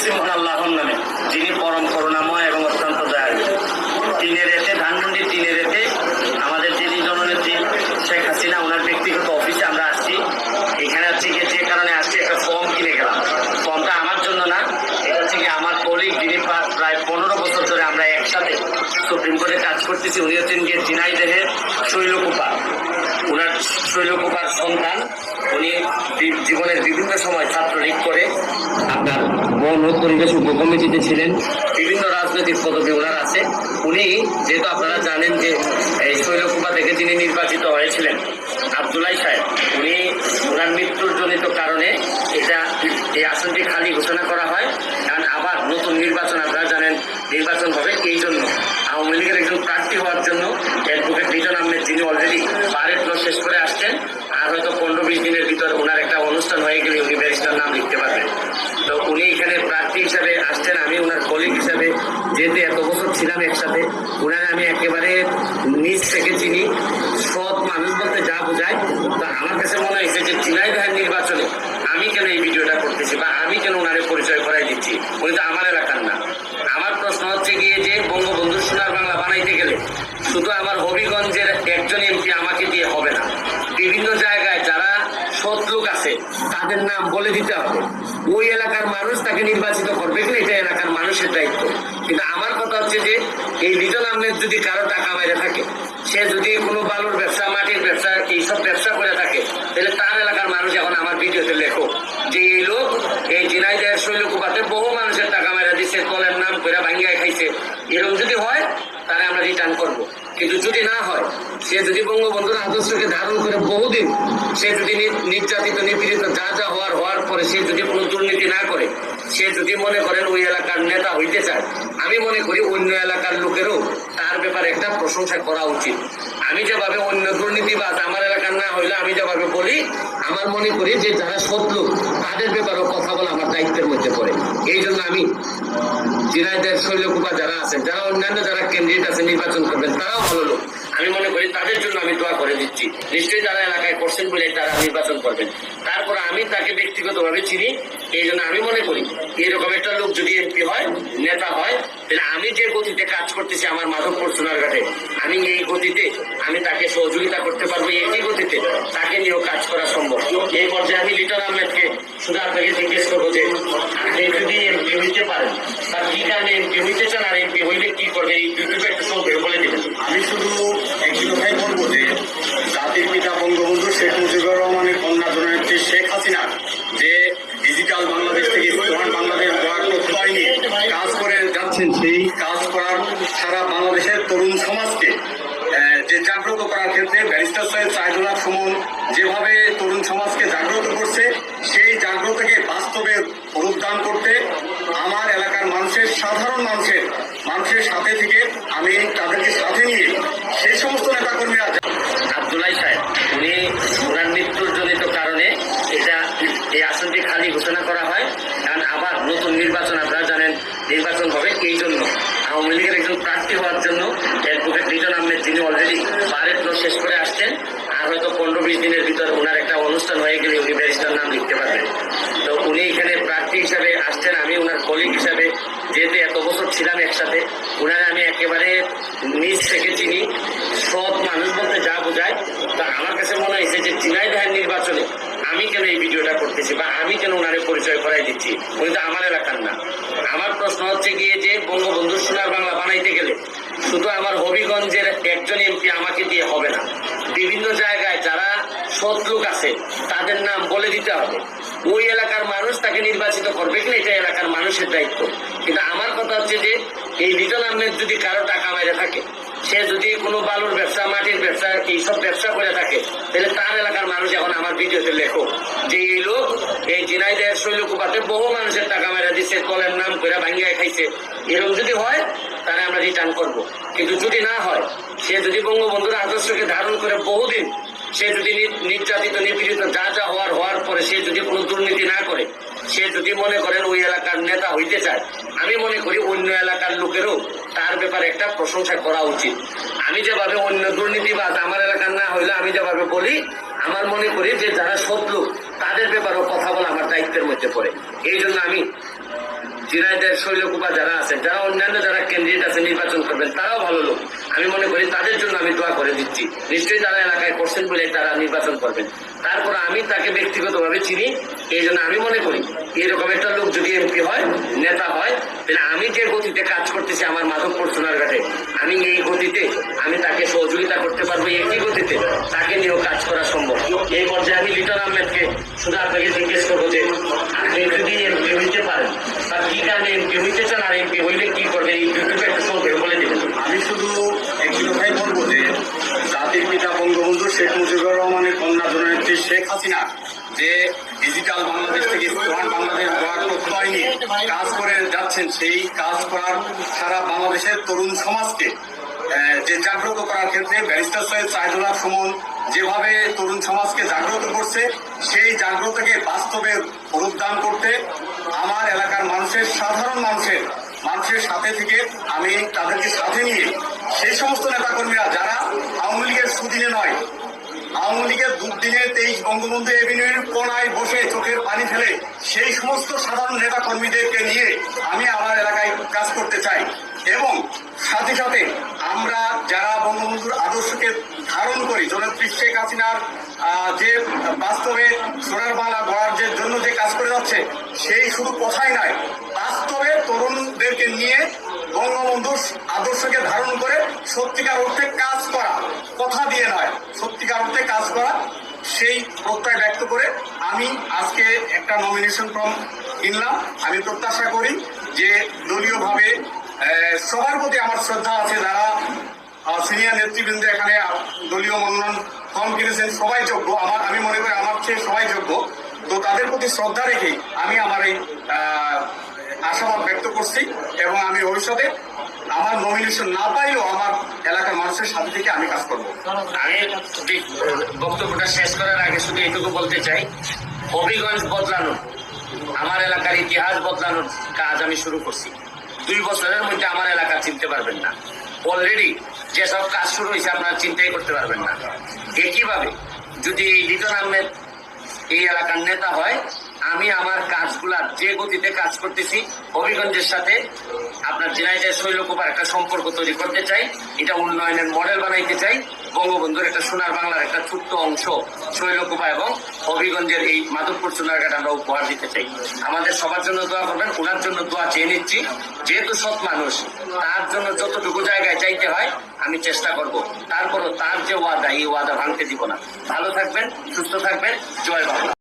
করতেছি মহান আল্লাহর নামে, যিনি পরম করুণাময় এবং অত্যন্ত দয়ালু। তিনের এতে ধানমন্ডির তিনের এতে আমাদের যিনি জননেত্রী শেখ হাসিনা ওনার ব্যক্তিগত অফিসে আমরা আসছি। এখানে হচ্ছে গিয়ে যে কারণে আসছি একটা ফর্ম কিনে গেলাম। ফর্মটা আমার জন্য না, এটা হচ্ছে গিয়ে আমার কলিগ যিনি প্রায় পনেরো বছর ধরে আমরা একসাথে সুপ্রিম কোর্টে কাজ করতেছি, উনি হচ্ছেন গিয়ে ঝিনাইদেহের শৈলকুপা। ওনার শৈলকুপার সন্তান, উনি জীবনের বিভিন্ন সময় ছাত্রলীগ করে আপনার বন ও পরিবেশ উপকমিটিতে ছিলেন। বিভিন্ন রাজনৈতিক পদবি ওনার আছে। উনি, যেহেতু আপনারা জানেন যে এই শৈলকুপা থেকে তিনি নির্বাচিত হয়েছিলেন, আবদুল্লাহ সাহেব, উনি ওনার মৃত্যুর জনিত কারণে এটা এই আসনটি খালি ঘোষণা করা হয় কারণ আবার নতুন নির্বাচন আপনারা জানেন নির্বাচন হবে এই জন্য আওয়ামী লীগের একজন প্রার্থী হওয়ার জন্য অ্যাডভোকেট মিটন আহমেদ যিনি অলরেডি বারের প্লট শেষ করে আসছেন আর হয়তো পনেরো বিশ দিনের ভিতর ওনার একটা অনুষ্ঠান হয়ে গেলে উনি ব্যারিস্টার নাম লিখতে পারবেন তো উনি এখানে হিসাবে আসছেন, আমি ওনার কলিগ হিসাবে, যেহেতু এত বছর ছিলাম একসাথে ওনার আমি একেবারে নিজ থেকে চিনি, সৎ মানুষ বলতে যা বোঝায়, তো আমার কাছে মনে হয়েছে যে ঝিনাইদহের নির্বাচনে আমি কেন এই ভিডিওটা করতেছি বা আমি কেন ওনারে পরিচয় করাই দিচ্ছি, উনি তো আমার এলাকার না। আমার প্রশ্ন হচ্ছে গিয়ে যে বঙ্গবন্ধু সোনার বাংলা বানাইতে গেলে শুধু আমার হবিগঞ্জের একজন এমপি আমাকে দিয়ে হবে না। বিভিন্ন জায়গায় তাদের নাম বলে দিতে হবে। ওই এলাকার মানুষ তাকে নির্বাচিত করবে কিনা, এটা এলাকার মানুষের দায়িত্ব। কিন্তু আমার কথা হচ্ছে যে, এই লিটন আহমেদ যদি কারও টাকা বাইরে থাকে, সে যদি কোনো বালুর ব্যবসা, মাটির ব্যবসা এইসব ব্যবসা করে থাকে, তাহলে তার এলাকার মানুষ এখন আমার ভিডিওতে লেখো যে, এই লোক, এই জিনাইদের শৈলকুপাতে বহু মানুষের টাকা মেরা দিচ্ছে কলের নাম করে ভাঙ্গিয়া খাইছে। এরকম যদি হয়, তাহলে আমরা রিটার্ন করব। কিন্তু যদি না হয়, সে যদি বঙ্গবন্ধুর আদর্শকে ধারণ করে বহুদিন, সে যদি নির্যাতিত, নিপীড়িত যা যা হওয়ার হওয়ার পরে সে যদি কোনো দুর্নীতি না করে, সে যদি মনে করেন ওই এলাকার নেতা হইতে চায়, আমি মনে করি অন্য এলাকার লোকেরও তার ব্যাপারে একটা প্রশংসা করা উচিত। আমি যেভাবে অন্য দুর্নীতিবাজ আমার এলাকার না হইলে আমি যেভাবে বলি, আমার মনে করি যে যারা শত্রু তাদের ব্যাপারেও কথা বলা আমার দায়িত্বের মধ্যে পড়ে। এই জন্য আমি জিনাইদের শৈলকুপা যারা আছেন, যারা অন্যান্য যারা ক্যান্ডিডেট আছে, নির্বাচন করবেন, তারাও ভালো লোক। আমি মনে করি তাদের জন্য আমি দোয়া করে দিচ্ছি। নিশ্চয়ই তারা এলাকায় করছেন বলে তারা নির্বাচন করবেন। তারপর আমি তাকে ব্যক্তিগতভাবে চিনি, এই জন্য আমি মনে করি এরকম একটা লোক যদি এমপি হয়, নেতা হয়, তাহলে আমি যে গতিতে কাজ করতেছি আমার মাধবপুর সোনারঘাটে আমি এই গতিতে আমি তাকে সহযোগিতা করতে পারব একই গতিতে, তাকে নিয়েও কাজ করা সম্ভব। এই পর্যায়ে আমি লিটন আহমেদকে শুধু আপনাকে জিজ্ঞেস করব যে যদি এমপি কারণে এমপি হইতে চান আর এমপি হইলে কি করবে ইউটিউবে একটা সংক্ষেপে বলে দেবেন। আমি শুধু একটি কথাই বলব যে, জাতির পিতা বঙ্গবন্ধু শেখ মুজিবুর রহমানের কন্যা জননেত্রী শেখ হাসিনা, যে ডিজিটাল বাংলাদেশ থেকে স্মার্ট বাংলাদেশ গড়ার প্রত্যয় নিয়ে কাজ করে যাচ্ছেন, সেই কাজ করার সারা বাংলাদেশের তরুণ সমাজকে মানুষের সাধারণ মানুষের মানুষের সাথে থেকে আমি তাদেরকে সাথে নিয়ে সেই সমস্ত নেতাকর্মীরা আব্দুল্লাহ সাহেব, উনি ওনার মৃত্যুর জনিত কারণে এটা এই আসনটি খালি ঘোষণা করা হয়। কারণ আবার নতুন নির্বাচন আপনারা জানেন নির্বাচন হবে এই জন্য আওয়ামী লীগের একজন প্রার্থী হওয়ার জন্য অ্যাডভোকেট মিটন আহমেদ যিনি অলরেডি বারের প্লট শেষ করে আসছেন আর হয়তো পনেরো বিশ দিনের ভিতর ওনার একটা অনুষ্ঠান হয়ে গেলে উনি ব্যারিস্টার নাম লিখতে পারবেন তো উনি এখানে প্রার্থী হিসাবে আসছেন আমি ওনার কলিগ হিসাবে যেহেতু এত বছর ছিলাম একসাথে, ওনার আমি একেবারে নিজ থেকে চিনি, সৎ মানুষ বলতে যা বোঝায়, তা আমার কাছে মনে হয়েছে যে ঝিনাইদহের নির্বাচনে আমি কেন এই ভিডিওটা করতেছি বা আমি কেন ওনারে পরিচয় করাই দিচ্ছি, উনি তো আমার এলাকার না। আমার প্রশ্ন হচ্ছে গিয়ে যে বঙ্গবন্ধু সোনার বাংলা বানাইতে গেলে শুধু আমার হবিগঞ্জের একজন এমপি আমাকে দিয়ে হবে না। বিভিন্ন জায়গায় যারা সৎ আছে, তাদের নাম বলে দিতে হবে। ওই এলাকার মানুষ তাকে নির্বাচিত করবে কিনা, এটা এলাকার মানুষের দায়িত্ব। কিন্তু আমার কথা হচ্ছে যে, এই লিটন আহমেদ যদি কারও টাকা বাইরে থাকে সে যদি কোনো বালুর ব্যবসা, মাটির ব্যবসা, এইসব ব্যবসা করে থাকে, তাহলে তার এলাকার মানুষ এখন আমার ভিডিওতে লেখো যে এই লোক, এই জিনাইদের শৈলকুপাতে বহু মানুষের টাকা মেরা দিচ্ছে কলের নাম করে ভাঙিয়া খাইছে। এরকম যদি হয় তাহলে আমরা রিটার্ন করব। কিন্তু যদি না হয়, সে যদি বঙ্গবন্ধুর আদর্শকে ধারণ করে বহুদিন সে যদি নির্যাতিত, নিপীড়িত, যা যা হওয়ার হওয়ার পরে সে যদি কোনো দুর্নীতি না করে, সে যদি মনে করেন ওই এলাকার নেতা হইতে চায়, আমি মনে করি অন্য এলাকার লোকেরও তার ব্যাপারে একটা প্রশংসা করা উচিত। আমি যেভাবে অন্য দুর্নীতিবাজ আমার এলাকার না হইলে আমি যেভাবে বলি, আমার মনে করি যে যারা শত্রু তাদের ব্যাপারেও কথা বলা আমার দায়িত্বের মধ্যে পড়ে। এই জন্য আমি জিনাইদের শৈলকুপা যারা আছেন, যারা অন্যান্য যারা ক্যান্ডিডেট আছে নির্বাচন করবেন, তারাও ভালো লোক। আমি মনে করি তাদের জন্য আমি দোয়া করে দিচ্ছি। নিশ্চয়ই তারা এলাকায় করছেন বলে তারা নির্বাচন করবেন। তারপর আমি তাকে ব্যক্তিগতভাবে চিনি, এই জন্য আমি মনে করি এরকম একটা লোক যদি এমপি হয়, নেতা হয়, তাহলে আমি যে গতিতে কাজ করতেছি আমার মাধবপুর সোনারঘাটে আমি এই গতিতে আমি তাকে সহযোগিতা করতে পারব একই গতিতে তাকে নিয়েও কাজ করা সম্ভব। এই পর্যায়ে আমি লিটন আহমেদকে শুধু আপনাকে জিজ্ঞেস করব যে, আপনি যদি কি এমপি হইতে চান, আর এমপি হইলে কি করবেন? ইউটিউবে একটা সংক্ষেপে বলে দেবেন। আমি শুধু একটি কথাই বলব যে, জাতির পিতা বঙ্গবন্ধু শেখ মুজিবুর রহমানের কন্যা জননেত্রী শেখ হাসিনা, যে ডিজিটাল বাংলাদেশ থেকে স্মার্ট বাংলাদেশ গড়ার প্রত্যয় নিয়ে কাজ করে যাচ্ছেন, সেই কাজ করার সারা বাংলাদেশের তরুণ সমাজকে যে জাগ্রত করার ক্ষেত্রে ব্যারিস্টার সৈয়দ সাইদুল্লাহ সুমন যেভাবে তরুণ সমাজকে জাগ্রত করছে, সেই জাগ্রতকে বাস্তবে রূপদান করতে আমার এলাকার মানুষের, সাধারণ মানুষের মানুষের সাথে থেকে আমি তাদেরকে সাথে নিয়ে সেই সমস্ত নেতাকর্মীরা যারা আওয়ামী লীগের সুদিনে নয়, আওয়ামী লীগের দুদিনে তেইশ বঙ্গবন্ধু এভিনিউর কোনায় বসে চোখের পানি ফেলে সেই সমস্ত সাধারণ নেতা কর্মীদেরকে নিয়ে আমি আমার এলাকায় কাজ করতে চাই এবং সাথে সাথে আদর্শকে ধারণ করি। জনপ্রিয় শেখ হাসিনার যে বাস্তবে সোনার বাংলা গড়ার যে জন্য যে কাজ করে যাচ্ছে, সেই শুধু কথাই নয়, বাস্তবে তরুণদেরকে নিয়ে বঙ্গবন্ধুর আদর্শকে ধারণ করে সত্যিকার অর্থে কাজ করা কথা দিয়ে নয়, সত্যিকার অর্থে কাজ করা, সেই প্রত্যয় ব্যক্ত করে আমি আজকে একটা নমিনেশন ফর্ম কিনলাম। আমি প্রত্যাশা করি যে দলীয়ভাবে সবার প্রতি আমার শ্রদ্ধা আছে, যারা সিনিয়র নেতৃবৃন্দ এখানে দলীয় মনোনয়ন ফর্ম কিনেছেন, সবাই যোগ্য। আমার, আমি মনে করি আমার চেয়ে সবাই যোগ্য। তো তাদের প্রতি শ্রদ্ধা রেখেই আমি আমার এই আশাবাদ ব্যক্ত করছি এবং আমি ভবিষ্যতে আমার নমিনেশন না পাইলেও আমার এলাকার মানুষের সাথে থেকে আমি কাজ করব। আমি বক্তব্যটা শেষ করার আগে শুধু এটুকু বলতে চাই, হবিগঞ্জ বদলানোর, আমার এলাকার ইতিহাস বদলানোর কাজ আমি শুরু করছি। দুই বছরের মধ্যে আমার এলাকা চিনতে পারবেন না। অলরেডি যেসব কাজ শুরু হয়েছে, আপনারা চিন্তাই করতে পারবেন না। একইভাবে যদি এই লিটন আহমেদ এই এলাকার নেতা হয়, আমি আমার কাজগুলা যে গতিতে কাজ করতেছি, হবিগঞ্জের সাথে আপনার জেনাইজের শৈলকুপার একটা সম্পর্ক তৈরি করতে চাই, এটা উন্নয়নের মডেল বানাইতে চাই, বঙ্গবন্ধুর একটা সোনার বাংলার একটা ছোট্ট অংশ শৈলকুপা এবং হবিগঞ্জের এই মাধবপুর সোনারঘাট আমরা উপহার দিতে চাই। আমাদের সবার জন্য দোয়া করবেন, ওনার জন্য দোয়া চেয়ে নিচ্ছি। যেহেতু সৎ মানুষ তার জন্য যতটুকু জায়গায় চাইতে হয়, আমি চেষ্টা করব। তারপরও তার যে ওয়াদা, এই ওয়াদা ভাঙতে দিব না। ভালো থাকবেন, সুস্থ থাকবেন। জয় বাংলা।